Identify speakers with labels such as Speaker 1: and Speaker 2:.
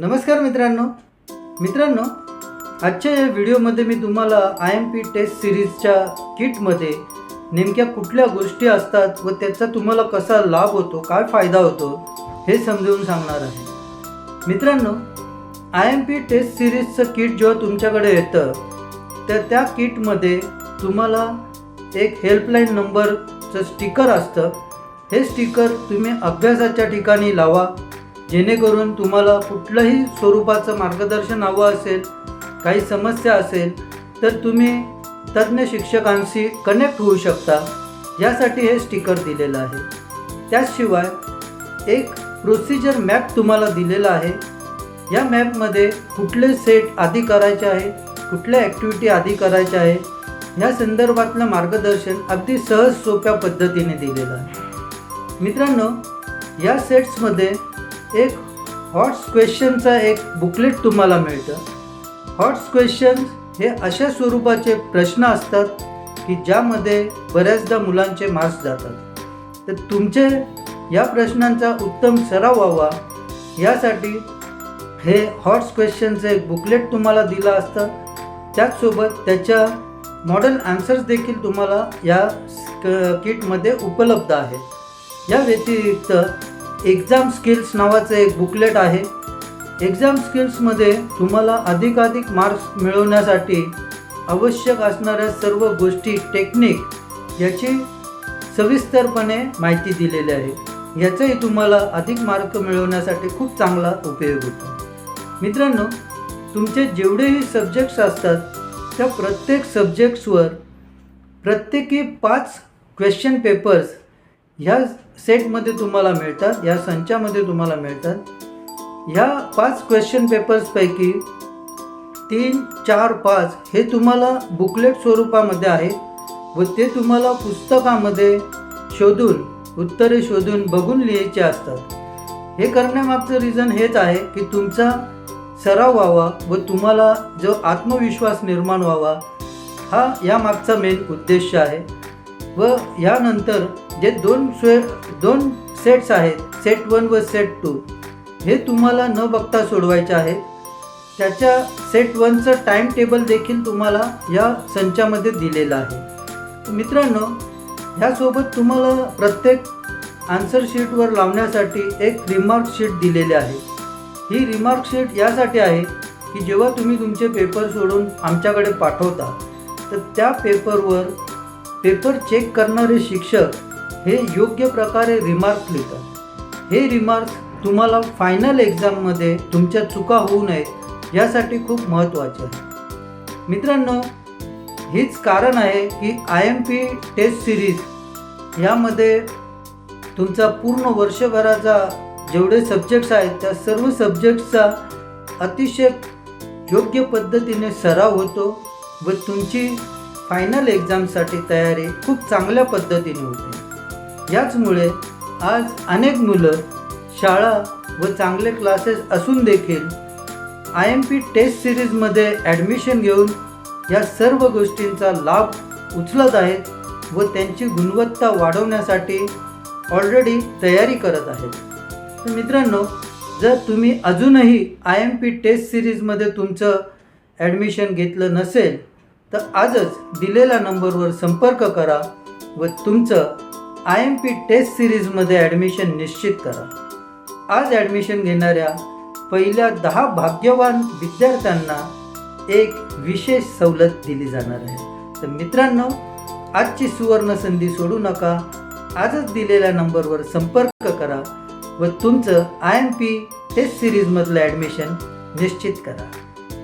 Speaker 1: नमस्कार मित्रांनो. मित्रांनो आजच्या या व्हिडिओमध्ये मी तुम्हाला आय एम पी टेस्ट सिरीजच्या किटमध्ये नेमक्या कुठल्या गोष्टी असतात व त्याचा तुम्हाला कसा लाभ होतो काय फायदा होतो हे समजावून सांगणार आहे. मित्रांनो आय एम पी टेस्ट सिरीजचं किट जेव्हा तुमच्याकडे येतं तर त्या किटमध्ये तुम्हाला एक हेल्पलाईन नंबरचं स्टिकर असतं. हे स्टिकर तुम्ही अभ्यासाच्या ठिकाणी लावा. जेणेकरून तुम्हाला कुठलंही स्वरूपाचं मार्गदर्शन हवं असेल काही समस्या असेल तर तुम्ही तज्ज्ञ शिक्षकांशी कनेक्ट होऊ शकता. यासाठी हे स्टिकर दिलेलं आहे. त्याशिवाय एक प्रोसिजर मॅप तुम्हाला दिलेला आहे. या मॅपमध्ये कुठले सेट आधी करायचे आहे कुठल्या ॲक्टिव्हिटी आधी करायच्या आहे या संदर्भातलं मार्गदर्शन अगदी सहज सोप्या पद्धतीने दिलेलं आहे. मित्रांनो या सेट्समध्ये एक हॉट्स क्वेश्चनचा एक बुकलेट तुम्हाला मिळतं. हॉट्स क्वेश्चन हे अशा स्वरूपाचे प्रश्न असतात की ज्यामध्ये बऱ्याचदा मुलांचे मार्क्स जातात. तर तुमचे या प्रश्नांचा उत्तम सराव व्हावा. यासाठी हे हॉट्स क्वेश्चनचं एक बुकलेट तुम्हाला दिलं असतं. त्याचसोबत त्याच्या मॉडेल आन्सर्स देखील तुम्हाला या क- किटमध्ये उपलब्ध आहे. या व्यतिरिक्त एक्झाम स्किल्स नावाचं एक बुकलेट आहे. एक्झाम स्किल्समध्ये तुम्हाला अधिकाधिक मार्क्स मिळवण्यासाठी आवश्यक असणाऱ्या सर्व गोष्टी टेक्निक याची सविस्तरपणे माहिती दिलेली आहे. याचाही तुम्हाला अधिक मार्क मिळवण्यासाठी खूप चांगला उपयोग होतो. मित्रांनो तुमचे जेवढेही सब्जेक्ट्स असतात त्या प्रत्येक सब्जेक्ट्सवर प्रत्येकी पाच क्वेश्चन पेपर्स ह्या सेटमध्ये तुम्हाला मिळतात या संचामध्ये तुम्हाला मिळतात. ह्या पाच क्वेश्चन पेपर्सपैकी तीन चार पाच हे तुम्हाला बुकलेट स्वरूपामध्ये आहे व ते तुम्हाला पुस्तकामध्ये शोधून उत्तरे शोधून बघून लिहायचे असतात. हे करण्यामागचं रिझन हेच आहे की तुमचा सराव व्हावा व तुम्हाला जो आत्मविश्वास निर्माण व्हावा हा यामागचा मेन उद्देश आहे. व यानंतर जे दोन स्वे दोन सेट्स आहेत सेट वन व सेट टू हे तुम्हाला न बघता सोडवायचे आहेत त्याच्या सेट वनचं टाईम टेबल देखील तुम्हाला या संचामध्ये दिलेलं आहे. मित्रांनो ह्यासोबत तुम्हाला प्रत्येक आन्सर शीटवर लावण्यासाठी एक रिमार्क शीट दिलेली आहे. ही रिमार्क शीट यासाठी आहे की जेव्हा तुम्ही तुमचे पेपर सोडून आमच्याकडे पाठवता तर त्या पेपरवर पेपर चेक करणारे शिक्षक हे योग्य प्रकारे रिमार्क लिहितात. हे रिमार्क्स तुम्हाला फायनल एक्झाममध्ये तुमच्या चुका होऊ नयेत यासाठी खूप महत्त्वाचे आहे. मित्रांनो हेच कारण आहे की I M P test series यामध्ये तुमचा पूर्ण वर्षभराचा जेवढे सब्जेक्ट्स आहेत त्या सर्व सब्जेक्ट्सचा अतिशय योग्य पद्धतीने सराव होतो व तुमची फायनल एक्झामसाठी तयारी खूप चांगल्या पद्धतीने होते. याचमुळे आज अनेक मुलं शाळा व चांगले क्लासेस असून देखील आय एम पी टेस्ट सिरीजमध्ये ॲडमिशन घेऊन या सर्व गोष्टींचा लाभ उचलत आहेत व त्यांची गुणवत्ता वाढवण्यासाठी ऑलरेडी तयारी करत आहेत. तर मित्रांनो जर तुम्ही अजूनही आय एम पी टेस्ट सिरीजमध्ये तुमचं ॲडमिशन घेतलं नसेल तर आजच दिलेल्या नंबरवर संपर्क करा व तुमचं आय एम पी टेस्ट सिरीजमध्ये ॲडमिशन निश्चित करा. आज ॲडमिशन घेणाऱ्या पहिल्या दहा भाग्यवान विद्यार्थ्यांना एक विशेष सवलत दिली जाणार आहे. तर मित्रांनो आजची सुवर्ण संधी सोडू नका. आजच दिलेल्या नंबरवर संपर्क करा व तुमचं आय एम पी टेस्ट सिरीजमधलं ॲडमिशन निश्चित करा.